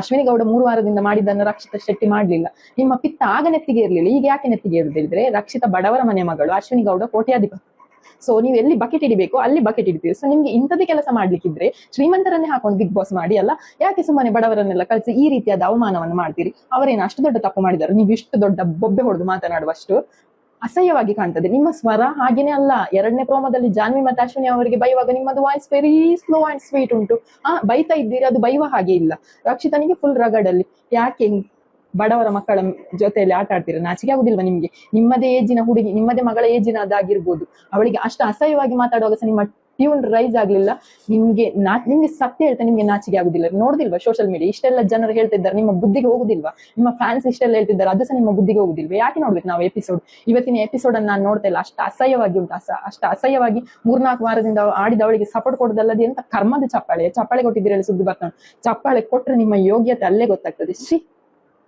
ಅಶ್ವಿನಿ ಗೌಡ ಮೂರು ವಾರದಿಂದ ಮಾಡಿದ್ದನ್ನು ರಕ್ಷಿತ ಶೆಟ್ಟಿ ಮಾಡಲಿಲ್ಲ. ನಿಮ್ಮ ಪಿತ್ತ ಆಗ ನೆತ್ತಿಗೆ ಇರ್ಲಿಲ್ಲ. ಈಗ ಯಾಕೆ ನೆತ್ತಿಗೆ ಇರುದಿದ್ರೆ ರಕ್ಷಿತ ಬಡವರ ಮನೆ ಮಗಳು ಅಶ್ವಿನಿ ಗೌಡ ಕೋಟ್ಯಾಧಿಪತಿ. ಸೊ ನೀವು ಎಲ್ಲಿ ಬಕೆಟ್ ಇಡಬೇಕು ಅಲ್ಲಿ ಬಕೆಟ್ ಇಡ್ತೀವಿ ಸೊ ನಿಮ್ಗೆ ಇಂಥದೇ ಕೆಲಸ ಮಾಡ್ಲಿಕ್ಕಿದ್ರೆ ಶ್ರೀಮಂತರನ್ನೇ ಹಾಕೊಂಡು ಬಿಗ್ ಬಾಸ್ ಮಾಡಿ, ಅಲ್ಲ? ಯಾಕೆ ಸುಮ್ಮನೆ ಬಡವರನ್ನೆಲ್ಲ ಕಳಿಸಿ ಈ ರೀತಿಯಾದ ಅವಮಾನವನ್ನು ಮಾಡ್ತೀರಿ? ಅವರೇನು ಅಷ್ಟು ದೊಡ್ಡ ತಪ್ಪು ಮಾಡಿದ್ದಾರೆ ನೀವು ಇಷ್ಟು ದೊಡ್ಡ ಬೊಬ್ಬೆ ಹೊಡೆದು ಮಾತನಾಡುವಷ್ಟು ಅಸಹ್ಯವಾಗಿ ಕಾಣ್ತದೆ. ನಿಮ್ಮ ಸ್ವರ ಹಾಗೇನೆ ಅಲ್ಲ. ಎರಡನೇ ಪ್ರೋಮದಲ್ಲಿ ಜಾನ್ವಿ ಮತ್ತೆ ಅಶ್ವಿನಿ ಅವರಿಗೆ ಬೈವಾಗ ನಿಮ್ಮದು voice very slow and sweet ಉಂಟು. ಆ, ಬೈತಾ ಇದ್ದೀರಿ, ಅದು ಬೈವ ಹಾಗೆ ಇಲ್ಲ. ರಕ್ಷಿತನಿಗೆ ಫುಲ್ ರಗಡಲ್ಲಿ. ಯಾಕೆ ಬಡವರ ಮಕ್ಕಳ ಜೊತೆಯಲ್ಲಿ ಆಟ ಆಡ್ತೀರಾ? ನಾಚಿಕೆ ಆಗುದಿಲ್ವಾ ನಿಮ್ಗೆ? ನಿಮ್ಮದೇ ಏಜಿನ ಹುಡುಗಿ, ನಿಮ್ಮದೇ ಮಗಳ ಏಜಿನ ಅದಾಗಿರ್ಬೋದು. ಅವಳಿಗೆ ಅಷ್ಟು ಅಸಹ್ಯವಾಗಿ ಮಾತಾಡುವಾಗ ಸಹ ನಿಮ್ಮ ಟ್ಯೂನ್ ರೈಸ್ ಆಗ್ಲಿಲ್ಲ. ನಿಮ್ಗೆ ನಾ, ನಿಮ್ಗೆ ಸತ್ಯ ಹೇಳ್ತಾ ನಿಮ್ಗೆ ನಾಚಿಕೆ ಆಗುದಿಲ್ಲ. ನೋಡುದಿಲ್ವಾ ಸೋಷಿಯಲ್ ಮೀಡಿಯಾ ಇಷ್ಟೆಲ್ಲ ಜನರು ಹೇಳ್ತಿದ್ದಾರೆ, ನಿಮ್ಮ ಬುದ್ಧಿಗೆ ಹೋಗುದಿಲ್ವಾ? ನಿಮ್ಮ ಫ್ಯಾನ್ಸ್ ಇಷ್ಟೆಲ್ಲ ಹೇಳ್ತಿದ್ದಾರೆ, ಅದು ಸಹ ನಿಮ್ಮ ಬುದ್ಧಿಗೆ ಹೋಗುದಿಲ್ವಾ? ಯಾಕೆ ನೋಡ್ಬೇಕು ನಾವು ಎಪಿಸೋಡ್ ಇವತ್ತಿನ ಎಪಿಸೋಡ್ ಅನ್ನು ನಾನು ನೋಡ್ತಾ ಇಲ್ಲ. ಅಷ್ಟು ಅಸಹ್ಯವಾಗಿ ಉಂಟು, ಅಸ, ಅಷ್ಟು ಅಸಹ್ಯವಾಗಿ ಮೂರ್ನಾಲ್ಕು ವಾರದಿಂದ ಆಡಿದವಳಿಗೆ ಸಪೋರ್ಟ್ ಕೊಡೋದಲ್ಲದೆ ಅಂತ ಕರ್ಮದ ಚಪ್ಪಾಳೆ? ಚಪ್ಪಾಳೆ ಕೊಟ್ಟಿದ್ದೀರಲ್ಲ ಸುದ್ದಿ ಬರ್ತಾನೆ ಚಪ್ಪಾಳೆ ಕೊಟ್ರೆ ನಿಮ್ಮ ಯೋಗ್ಯತೆ ಅಲ್ಲೇ ಗೊತ್ತಾಗ್ತದೆ. ಶ್ರೀ